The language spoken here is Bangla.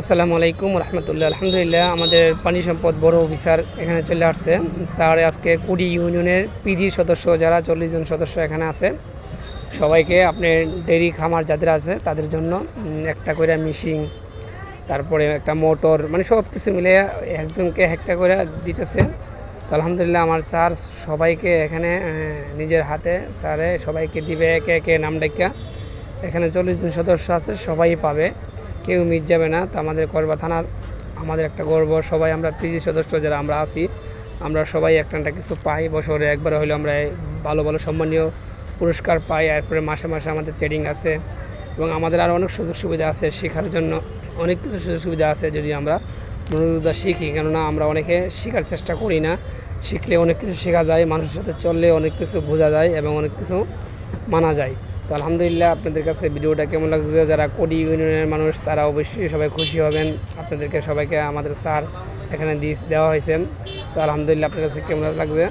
আসসালামু আলাইকুম, রহমতুল্লাহ। আলহামদুলিল্লাহ, আমাদের পানি সম্পদ বড় অফিসার এখানে চলে আসছে। স্যার, আজকে কুড়ি ইউনিয়নের পিজি সদস্য, যারা চল্লিশ জন সদস্য এখানে আছে, সবাইকে আপনি ডেরি খামার যাদের আছে, তাদের জন্য একটা করে মিশিং তারপরে একটা মোটর মানে সব কিছু মিলে একজনকে একটা করে দিতেছে। তো আলহামদুলিল্লাহ, আমার স্যার সবাইকে এখানে নিজের হাতে, স্যারে সবাইকে দিবে, একে একে নাম ডাকা এখানে চল্লিশ জন সদস্য আছে, সবাই পাবে। কেউ মিট যাবে না। তো আমাদের করবা থানার আমাদের একটা গর্ব। সবাই আমরা পিজি সদস্য যারা আমরা আছি, আমরা সবাই একটা একটা কিছু পাই। বছরে একবার হলে আমরা ভালো ভালো, সম্মানীয় পুরস্কার পাই। এরপরে মাসে মাসে আমাদের ট্রেডিং আছে এবং আমাদের আরও অনেক সুযোগ সুবিধা আছে শেখার জন্য। অনেক কিছু সুযোগ সুবিধা আছে যদি আমরা মনোযোগটা শিখি। কেননা আমরা অনেকে শেখার চেষ্টা করি না। শিখলে অনেক কিছু শেখা যায়, মানুষের সাথে চললে অনেক কিছু বোঝা যায় এবং অনেক কিছু মানা যায়। তো আলহামদুলিল্লাহ আপনাদের কাছে ভিডিওটা কেমন লাগছে? যারা কোডি ইউনিয়নের মানুষ, তারা অবশ্যই সবাই খুশি হবেন। আপনাদেরকে সবাইকে আমাদের স্যার এখানে দিয়ে দেওয়া হয়েছেন তো আলহামদুলিল্লাহ আপনার কাছে কেমন লাগছে?